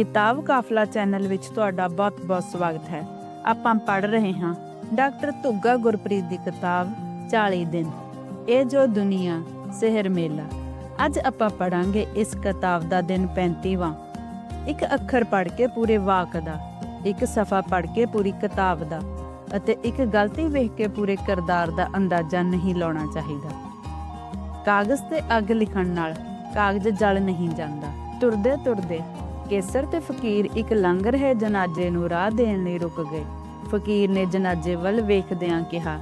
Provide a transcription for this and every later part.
ਕਿਤਾਬ ਕਾਫਲਾ ਚੈਨਲ ਵਿੱਚ ਤੁਹਾਡਾ ਬਹੁਤ-ਬਹੁਤ ਸਵਾਗਤ ਹੈ। ਆਪਾਂ ਪੜ੍ਹ ਰਹੇ ਹਾਂ ਡਾਕਟਰ ਧੁੱਗਾ ਗੁਰਪ੍ਰੀਤ ਦੀ ਕਿਤਾਬ 40 ਦਿਨ, ਇਹ ਜੋ ਦੁਨੀਆ, ਸਿਹਰ ਮੇਲਾ। ਅੱਜ ਆਪਾਂ ਪੜਾਂਗੇ ਇਸ ਕਿਤਾਬ ਦਾ ਦਿਨ 35ਵਾਂ ਇੱਕ ਅੱਖਰ ਪੜ੍ਹ ਕੇ ਪੂਰੇ ਵਾਕ ਦਾ, ਇੱਕ ਸਫਾ ਪੜ੍ਹ ਕੇ ਪੂਰੀ ਕਿਤਾਬ ਦਾ ਅਤੇ ਇੱਕ ਗਲਤੀ ਵੇਖ ਕੇ ਪੂਰੇ ਕਿਰਦਾਰ ਦਾ ਅੰਦਾਜ਼ਾ ਨਹੀਂ ਲਾਉਣਾ ਚਾਹੀਦਾ। ਕਾਗਜ਼ ਤੇ ਅੱਗ ਲਿਖਣ ਨਾਲ ਕਾਗਜ਼ ਜਲ ਨਹੀਂ ਜਾਂਦਾ। ਤੁਰਦੇ ਤੁਰਦੇ ਕੇਸਰ ਤੇ ਫਕੀਰ ਇੱਕ ਲੰਗਰ ਹੈ ਜਨਾਜ਼ੇ ਨੂੰ ਰਾਹ ਦੇਣ ਲਈ ਰੁਕ ਗਏ। ਫਕੀਰ ਨੇ ਜਨਾਜ਼ੇ ਵੱਲ ਵੇਖਦਿਆਂ ਕਿਹਾ,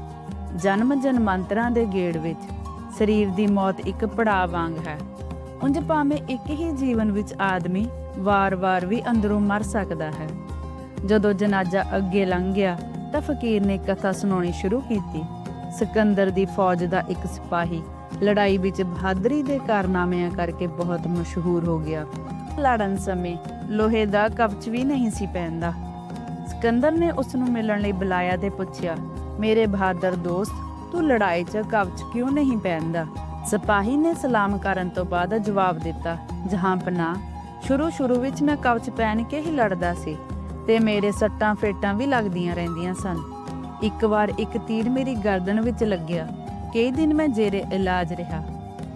ਜਨਮ ਜਨਮਾਂਤਰਾਂ ਦੇ ਗੇੜ ਵਿੱਚ ਸਰੀਰ ਦੀ ਮੌਤ ਇੱਕ ਪੜਾਅ ਵਾਂਗ ਹੈ। ਉਂਝ ਭਾਵੇਂ ਇੱਕ ਹੀ ਜੀਵਨ ਵਿੱਚ ਆਦਮੀ ਵਾਰ-ਵਾਰ ਵੀ ਅੰਦਰੋਂ ਮਰ ਸਕਦਾ ਹੈ। ਜਦੋਂ ਜਨਾਜ਼ਾ ਅੱਗੇ ਲੰਘ ਗਿਆ ਤਾਂ ਫਕੀਰ ਨੇ ਕਥਾ ਸੁਣਾਉਣੀ ਸ਼ੁਰੂ ਕੀਤੀ। ਸਿਕੰਦਰ ਦੀ ਫੌਜ ਦਾ ਇੱਕ ਸਿਪਾਹੀ ਲੜਾਈ ਵਿੱਚ ਬਹਾਦਰੀ ਦੇ ਕਾਰਨਾਮਿਆਂ ਕਰਕੇ ਬਹੁਤ ਮਸ਼ਹੂਰ ਹੋ ਗਿਆ। ਲੜਨ ਸਮੇਂ ਲੋਹੇ ਦਾ ਕਵਚ ਵੀ ਨਹੀਂ ਸੀ ਪਹਿਨਦਾ। ਸਿਕੰਦਰ ਨੇ ਉਸ ਨੂੰ ਮਿਲਣ ਲਈ ਬੁਲਾਇਆ ਤੇ ਪੁੱਛਿਆ, ਮੇਰੇ ਬਹਾਦਰ ਦੋਸਤ, ਤੂੰ ਲੜਾਈ 'ਚ ਕਵਚ ਕਿਉਂ ਨਹੀਂ ਪਹਿਨਦਾ? ਸਿਪਾਹੀ ਨੇ ਸਲਾਮ ਕਰਨ ਤੋਂ ਬਾਅਦ ਜਵਾਬ ਦਿੱਤਾ, ਜਹਾਂ ਪਨਾ ਸ਼ੁਰੂ ਸ਼ੁਰੂ ਵਿੱਚ ਮੈਂ ਕਵਚ ਪਹਿਨ ਕੇ ਹੀ ਲੜਦਾ ਸੀ ਤੇ ਮੇਰੇ ਸੱਟਾਂ ਫੇਟਾਂ ਵੀ ਲੱਗਦੀਆਂ ਰਹਿੰਦੀਆਂ ਸਨ। ਇੱਕ ਵਾਰ ਇੱਕ ਤੀਰ ਮੇਰੀ ਗਰਦਨ ਵਿੱਚ ਲੱਗਿਆ, ਕਈ ਦਿਨ ਮੈਂ ਜੇਰੇ ਇਲਾਜ ਰਿਹਾ।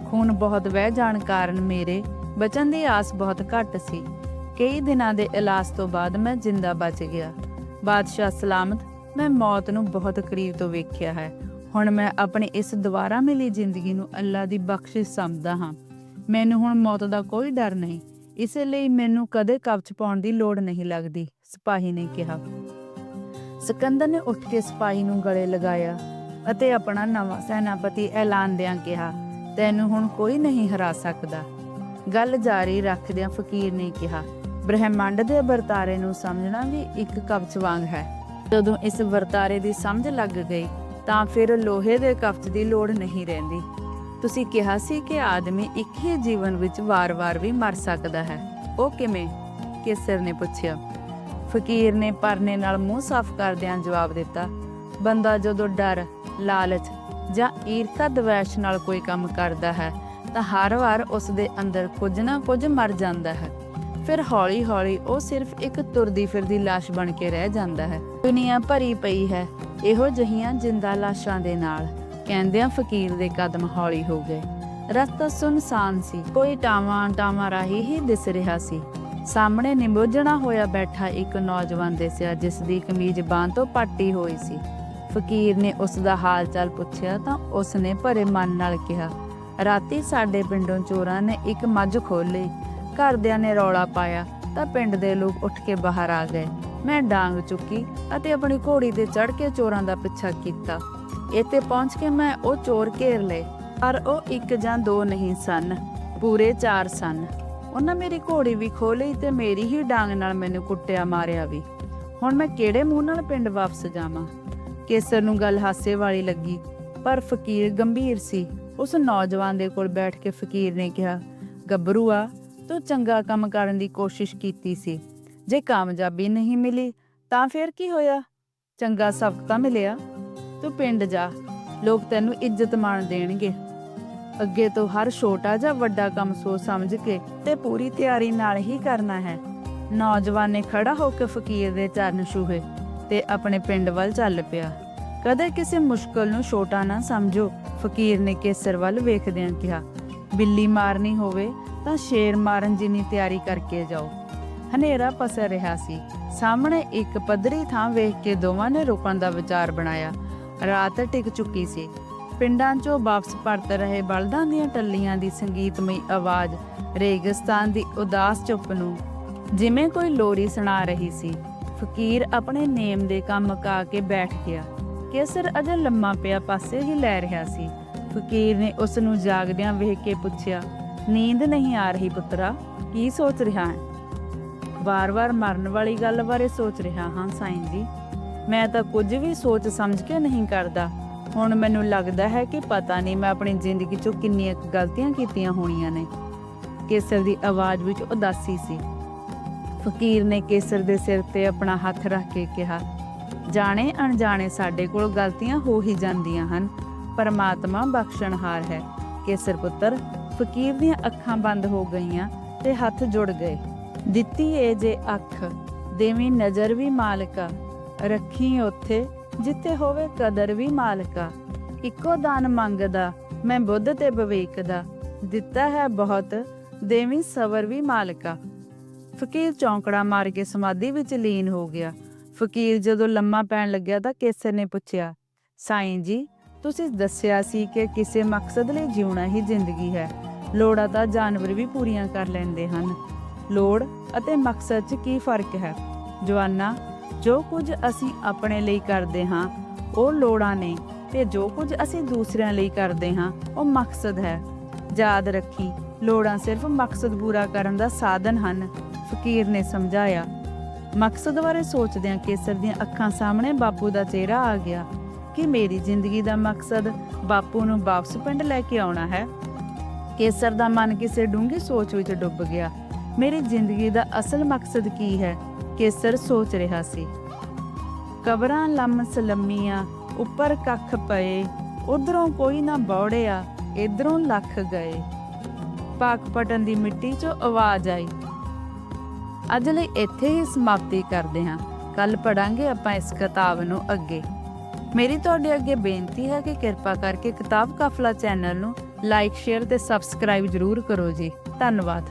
ਖੂਨ ਬਹੁਤ ਵਹਿ ਜਾਣ ਕਾਰਨ ਮੇਰੇ ਬਚਣ ਦੀ ਆਸ ਬਹੁਤ ਘੱਟ ਸੀ। ਕਈ ਦਿਨਾਂ ਦੇ ਇਲਾਜ ਤੋਂ ਬਾਅਦ ਮੈਂ ਜਿੰਦਾ ਬਚ ਗਿਆ। ਬਾਦਸ਼ਾਹ ਸਲਾਮਤ, ਮੈਂ ਮੌਤ ਨੂੰ ਬਹੁਤ ਕਰੀਬ ਤੋਂ ਵੇਖਿਆ ਹੈ। ਹੁਣ ਮੈਂ ਆਪਣੀ ਇਸ ਦੁਬਾਰਾ ਮਿਲੀ ਜ਼ਿੰਦਗੀ ਨੂੰ ਅੱਲਾ ਦੀ ਬਖਸ਼ਿਸ਼ ਸਮਝਦਾ ਹਾਂ। ਮੈਨੂੰ ਹੁਣ ਮੌਤ ਦਾ ਕੋਈ ਡਰ ਨਹੀਂ। ਇਸੇ ਲਈ ਮੈਨੂੰ ਕਦੇ ਕਬਜ਼ ਪਾਉਣ ਦੀ ਲੋੜ ਨਹੀਂ ਲੱਗਦੀ, ਸਿਪਾਹੀ ਨੇ ਕਿਹਾ। ਸਿਕੰਦਰ ਨੇ ਉੱਠ ਕੇ ਸਿਪਾਹੀ ਨੂੰ ਗਲੇ ਲਗਾਇਆ ਅਤੇ ਆਪਣਾ ਨਵਾਂ ਸੈਨਾਪਤੀ ਐਲਾਨਦਿਆਂ ਕਿਹਾ, ਤੈਨੂੰ ਹੁਣ ਕੋਈ ਨਹੀਂ ਹਰਾ ਸਕਦਾ। ਗੱਲ ਜਾਰੀ ਰੱਖਦਿਆਂ ਫਕੀਰ ਨੇ ਕਿਹਾ, ਬ੍ਰਹਿਮੰਡ ਦੇ ਵਰਤਾਰੇ ਨੂੰ ਸਮਝਣਾ ਵੀ ਇੱਕ ਕਵਚ ਵਾਂਗ ਹੈ। ਜਦੋਂ ਇਸ ਵਰਤਾਰੇ ਦੀ ਸਮਝ ਲੱਗ ਗਈ, ਤਾਂ ਫਿਰ ਲੋਹੇ ਦੇ ਕਵਚ ਦੀ ਲੋੜ ਨਹੀਂ ਰਹਿੰਦੀ। ਤੁਸੀਂ ਕਿਹਾ ਸੀ ਕਿ ਆਦਮੀ ਇੱਕ ਹੀ ਜੀਵਨ ਵਿੱਚ ਵਾਰ-ਵਾਰ ਵੀ ਮਰ ਸਕਦਾ ਹੈ। ਉਹ ਕਿਵੇਂ? ਕੇਸਰ ਨੇ ਪੁੱਛਿਆ। ਫਕੀਰ ਨੇ ਪਰਨੇ ਨਾਲ ਮੂੰਹ ਸਾਫ਼ ਕਰਦਿਆਂ ਜਵਾਬ ਦਿੱਤਾ, ਬੰਦਾ ਜਦੋਂ ਡਰ, ਲਾਲਚ ਜਾਂ ਈਰਖਾ ਦਵੈਸ਼ ਨਾਲ ਕੋਈ ਕੰਮ ਕਰਦਾ ਹੈ ਤਾਂ ਹਰ ਵਾਰ ਉਸ ਦੇ ਅੰਦਰ ਕੁਝ ਨਾ ਕੁਝ ਮਰ ਜਾਂਦਾ ਹੈ। ਫਿਰ ਹੌਲੀ-ਹੌਲੀ ਉਹ ਸਿਰਫ ਇੱਕ ਤੁਰਦੀ ਫਿਰਦੀ ਲਾਸ਼ ਬਣ ਕੇ ਰਹਿ ਜਾਂਦਾ ਹੈ। ਦੁਨੀਆ ਭਰੀ ਪਈ ਹੈ ਇਹੋ ਜਹੀਆਂ ਜਿੰਦਾ ਲਾਸ਼ਾਂ ਦੇ ਨਾਲ, ਕਹਿੰਦਿਆਂ ਫਕੀਰ ਦੇ ਕਦਮ ਹੌਲੀ ਹੋ ਗਏ। ਰਸਤਾ ਸੁਨਸਾਨ ਸੀ, ਕੋਈ ਟਾਵਾਂ ਟਾਵਾਂ ਰਾਹੀ ਹੀ ਦਿਸ ਰਿਹਾ ਸੀ। ਸਾਹਮਣੇ ਨਿਮੋਝਣਾ ਹੋਇਆ ਬੈਠਾ ਇੱਕ ਨੌਜਵਾਨ ਦਿਸਿਆ, ਜਿਸ ਦੀ ਕਮੀਜ਼ ਬਾਂਹ ਤੋਂ ਪਾਟੀ ਹੋਈ ਸੀ। ਫਕੀਰ ਨੇ ਉਸ ਦਾ ਹਾਲ ਚਾਲ ਪੁੱਛਿਆ ਤਾਂ ਉਸ ਨੇ ਭਰੇ ਮਨ ਨਾਲ ਕਿਹਾ ਰਾਤੀ ਸਾਡੇ ਪਿੰਡੋਂ ਚੋਰਾਂ ਨੇ ਇੱਕ ਮੱਝ ਖੋਲ ਲਈ। ਘਰਦਿਆਂ ਨੇ ਰੌਲਾ ਪਾਇਆ ਤਾਂ ਪਿੰਡ ਦੇ ਲੋਕ ਉੱਠ ਕੇ ਬਾਹਰ ਆ ਗਏ। ਮੈਂ ਡਾਂਗ ਚੁੱਕੀ ਅਤੇ ਆਪਣੀ ਘੋੜੀ ਤੇ ਚੜ੍ਹ ਕੇ ਚੋਰਾਂ ਦਾ ਪਿੱਛਾ ਕੀਤਾ। ਇੱਥੇ ਪਹੁੰਚ ਕੇ ਮੈਂ ਉਹ ਚੋਰ ਘੇਰ ਲਏ, ਪਰ ਉਹ ਇੱਕ ਜਾਂ ਦੋ ਨਹੀਂ ਸਨ, ਪੂਰੇ ਚਾਰ ਸਨ। ਉਹਨਾਂ ਮੇਰੀ ਘੋੜੀ ਵੀ ਖੋ ਲਈ ਤੇ ਮੇਰੀ ਹੀ ਡਾਂਗ ਨਾਲ ਮੈਨੂੰ ਕੁੱਟਿਆ ਮਾਰਿਆ ਵੀ। ਹੁਣ ਮੈਂ ਕਿਹੜੇ ਮੂੰਹ ਨਾਲ ਪਿੰਡ ਵਾਪਸ ਜਾਵਾਂ? ਕੇਸਰ ਨੂੰ ਗੱਲ ਹਾਸੇ ਵਾਲੀ ਲੱਗੀ, ਪਰ ਫਕੀਰ ਗੰਭੀਰ ਸੀ। ਉਸ ਨੌਜਵਾਨ ਦੇ ਕੋਲ ਬੈਠ ਕੇ ਫਕੀਰ ਨੇ ਕਿਹਾ ਗੱਭਰੂਆ ਤੂੰ ਚੰਗਾ ਕੰਮ ਕਰਨ ਦੀ ਕੋਸ਼ਿਸ਼ ਕੀਤੀ ਸੀ। ਜੇ ਕਾਮਯਾਬੀ ਨਹੀਂ ਮਿਲੀ, ਤਾਂ ਫਿਰ ਕੀ ਹੋਇਆ? ਚੰਗਾ ਸਬਕ ਤਾਂ ਮਿਲਿਆ। ਤੂੰ ਪਿੰਡ ਜਾ, ਲੋਕ ਤੈਨੂੰ ਇੱਜ਼ਤ ਮਾਣ ਦੇਣਗੇ। ਅੱਗੇ ਤੋਂ ਹਰ ਛੋਟਾ ਜਾਂ ਵੱਡਾ ਕੰਮ ਸੋਚ ਸਮਝ ਕੇ ਤੇ ਪੂਰੀ ਤਿਆਰੀ ਨਾਲ ਹੀ ਕਰਨਾ ਹੈ। ਨੌਜਵਾਨ ਨੇ ਖੜਾ ਹੋ ਕੇ ਫਕੀਰ ਦੇ ਚਰਨ ਛੂਹੇ ਤੇ ਆਪਣੇ ਪਿੰਡ ਵੱਲ ਚੱਲ ਪਿਆ। ਕਦੇ ਕਿਸੇ ਮੁਸ਼ਕਲ ਨੂੰ ਛੋਟਾ ਨਾ ਸਮਝੋ, ਫਕੀਰ ਨੇ ਕੇਸਰ ਵੱਲ ਵੇਖਦਿਆਂ ਕਿਹਾ, ਬਿੱਲੀ ਮਾਰਨੀ ਹੋਵੇ ਤਾਂ ਸ਼ੇਰ ਮਾਰਨ ਜਿੰਨੀ ਤਿਆਰੀ ਕਰਕੇ ਜਾਓ। ਹਨੇਰਾ ਪਸਰ ਰਿਹਾ ਸੀ। ਸਾਹਮਣੇ ਇੱਕ ਪੱਧਰੀ ਥਾਂ ਵੇਖ ਕੇ ਦੋਵਾਂ ਨੇ ਰੁਕਣ ਦਾ ਵਿਚਾਰ ਬਣਾਇਆ। ਰਾਤ ਟਿਕ ਚੁੱਕੀ ਸੀ। ਪਿੰਡਾਂ 'ਚੋਂ ਵਾਪਸ ਪਰਤ ਰਹੇ ਬਲਦਾਂ ਦੀਆਂ ਟੱਲੀਆਂ ਦੀ ਸੰਗੀਤਮਈ ਆਵਾਜ਼, ਰੇਗਿਸਤਾਨ ਦੀ ਉਦਾਸ ਚੁੱਪ ਨੂੰ ਜਿਵੇਂ ਕੋਈ ਲੋਰੀ ਸੁਣਾ ਰਹੀ ਸੀ। ਫਕੀਰ ਆਪਣੇ ਨੇਮ ਦੇ ਕੰਮ ਕਾ ਕੇ ਬੈਠ ਗਿਆ। ਕੇਸਰ ਅਜੇ ਲੰਮਾ ਪਿਆ ਪਾਸੇ ਹੀ ਲੈ ਰਿਹਾ ਸੀ। ਫਕੀਰ ਨੇ ਉਸ ਨੂੰ ਜਾਗਦਿਆਂ ਵੇਖ ਕੇ ਪੁੱਛਿਆ, ਨੀਂਦ ਨਹੀਂ ਆ ਰਹੀ ਪੁੱਤਰਾ, ਕੀ ਸੋਚ ਰਿਹਾ ਹੈ? ਵਾਰ-ਵਾਰ ਮਰਨ ਵਾਲੀ ਗੱਲ ਬਾਰੇ ਸੋਚ ਰਿਹਾ ਹਾਂ ਸਾਈਂ ਜੀ। ਮੈਂ ਤਾਂ ਕੁਝ ਵੀ ਸੋਚ ਸਮਝ ਕੇ ਨਹੀਂ ਕਰਦਾ। ਹੁਣ ਮੈਨੂੰ ਲੱਗਦਾ ਹੈ ਕਿ ਪਤਾ ਨਹੀਂ ਮੈਂ ਆਪਣੀ ਜ਼ਿੰਦਗੀ 'ਚੋਂ ਕਿੰਨੀਆਂ ਗਲਤੀਆਂ ਕੀਤੀਆਂ ਹੋਣੀਆਂ ਨੇ। ਕੇਸਰ ਦੀ ਆਵਾਜ਼ ਵਿੱਚ ਉਦਾਸੀ ਸੀ। ਫਕੀਰ ਨੇ ਕੇਸਰ ਦੇ ਸਿਰ ਤੇ ਆਪਣਾ ਹੱਥ ਰੱਖ ਕੇ ਕਿਹਾ ਜਾਣੇ ਅਣਜਾਣੇ ਸਾਡੇ ਕੋਲ ਗਲਤੀਆਂ ਹੋ ਹੀ ਜਾਂਦੀਆਂ ਹਨ। ਪਰਮਾਤਮਾ ਬਖਸ਼ਣਹਾਰ ਹੈ। ਕੇਸਰ ਪੁੱਤਰ, ਫਕੀਰ ਦੀਆਂ ਅੱਖਾਂ ਬੰਦ ਹੋ ਗਈਆਂ ਤੇ ਹੱਥ ਜੁੜ ਗਏ। ਦਿੱਤੀ ਏ ਜੇ ਅੱਖ, ਦੇਵੀ ਨਜ਼ਰ ਵੀ ਮਾਲਕਾ। ਰੱਖੀ ਉੱਥੇ, ਜਿੱਥੇ ਹੋਵੇ ਕਦਰ ਵੀ ਮਾਲਕਾ। ਇੱਕੋ ਦਾਨ ਮੰਗਦਾ, ਮੈਂ ਬੁੱਧ ਤੇ ਵਿਵੇਕ ਦਾ ਦਿੱਤਾ ਹੈ ਬਹੁਤ, ਦੇਵੀ ਸਬਰ ਵੀ ਮਾਲਕਾ। ਫਕੀਰ ਚੌਂਕੜਾ ਮਾਰ ਕੇ ਸਮਾਧੀ ਵਿੱਚ ਲੀਨ ਹੋ ਗਿਆ। ਫਕੀਰ ਜਦੋਂ ਲੰਮਾ ਪੈਣ ਲੱਗਿਆ ਤਾਂ ਕੇਸਰ ਨੇ ਪੁੱਛਿਆ, ਸਾਈਂ ਜੀ, ਤੁਸੀਂ ਦੱਸਿਆ ਸੀ ਕਿ ਕਿਸੇ ਮਕਸਦ ਲਈ ਜਿਉਣਾ ਹੀ ਜ਼ਿੰਦਗੀ ਹੈ। ਲੋੜਾਂ ਤਾਂ ਜਾਨਵਰ ਵੀ ਪੂਰੀਆਂ ਕਰ ਲੈਂਦੇ ਹਨ। ਲੋੜ ਅਤੇ ਮਕਸਦ 'ਚ ਕੀ ਫ਼ਰਕ ਹੈ? ਜਵਾਨਾ, ਜੋ ਕੁਝ ਅਸੀਂ ਆਪਣੇ ਲਈ ਕਰਦੇ ਹਾਂ, ਉਹ ਲੋੜਾਂ ਨੇ ਤੇ ਜੋ ਕੁਝ ਅਸੀਂ ਦੂਸਰਿਆਂ ਲਈ ਕਰਦੇ ਹਾਂ, ਉਹ ਮਕਸਦ ਹੈ। ਯਾਦ ਰੱਖੀ, ਲੋੜਾਂ ਸਿਰਫ ਮਕਸਦ ਪੂਰਾ ਕਰਨ ਦਾ ਸਾਧਨ ਹਨ, ਫਕੀਰ ਨੇ ਸਮਝਾਇਆ। ਮਕਸਦ ਬਾਰੇ ਸੋਚਦਿਆਂ ਕੇਸਰ ਦੀਆਂ ਅੱਖਾਂ ਸਾਹਮਣੇ ਬਾਪੂ ਦਾ ਚਿਹਰਾ ਆ ਗਿਆ। ਕਿ ਮੇਰੀ ਜ਼ਿੰਦਗੀ ਦਾ ਮਕਸਦ ਬਾਪੂ ਨੂੰ ਵਾਪਸ ਪਿੰਡ ਲੈ ਕੇ ਆਉਣਾ ਹੈ? ਕੇਸਰ ਦਾ ਮਨ ਕਿਸੇ ਡੂੰਘੀ ਸੋਚ ਵਿੱਚ ਡੁੱਬ ਗਿਆ। ਮੇਰੀ ਜ਼ਿੰਦਗੀ ਦਾ ਅਸਲ ਮਕਸਦ ਕੀ ਹੈ? ਕੇਸਰ ਸੋਚ ਰਿਹਾ ਸੀ। ਕਬਰਾਂ ਲੰਮ ਸਲੰਮੀਆਂ ਉੱਪਰ ਕੱਖ ਪਏ, ਉਧਰੋਂ ਕੋਈ ਨਾ ਬੌੜਿਆ, ਇਧਰੋਂ ਲੱਖ ਗਏ। ਪਾਕ ਪਟਨ ਦੀ ਮਿੱਟੀ 'ਚੋਂ ਆਵਾਜ਼ ਆਈ। ਅੱਜ ਲਈ ਇੱਥੇ ਹੀ ਸਮਾਪਤੀ ਕਰਦੇ ਹਾਂ। ਕੱਲ ਪੜਾਂਗੇ ਆਪਾਂ ਇਸ ਕਿਤਾਬ ਨੂੰ ਅੱਗੇ। ਮੇਰੀ ਤੁਹਾਡੇ ਅੱਗੇ ਬੇਨਤੀ ਹੈ ਕਿ ਕਿਰਪਾ ਕਰਕੇ ਕਿਤਾਬ ਕਾਫਲਾ ਚੈਨਲ ਨੂੰ ਲਾਈਕ, ਸ਼ੇਅਰ ਤੇ ਸਬਸਕ੍ਰਾਈਬ ਜ਼ਰੂਰ ਕਰੋ ਜੀ। ਧੰਨਵਾਦ।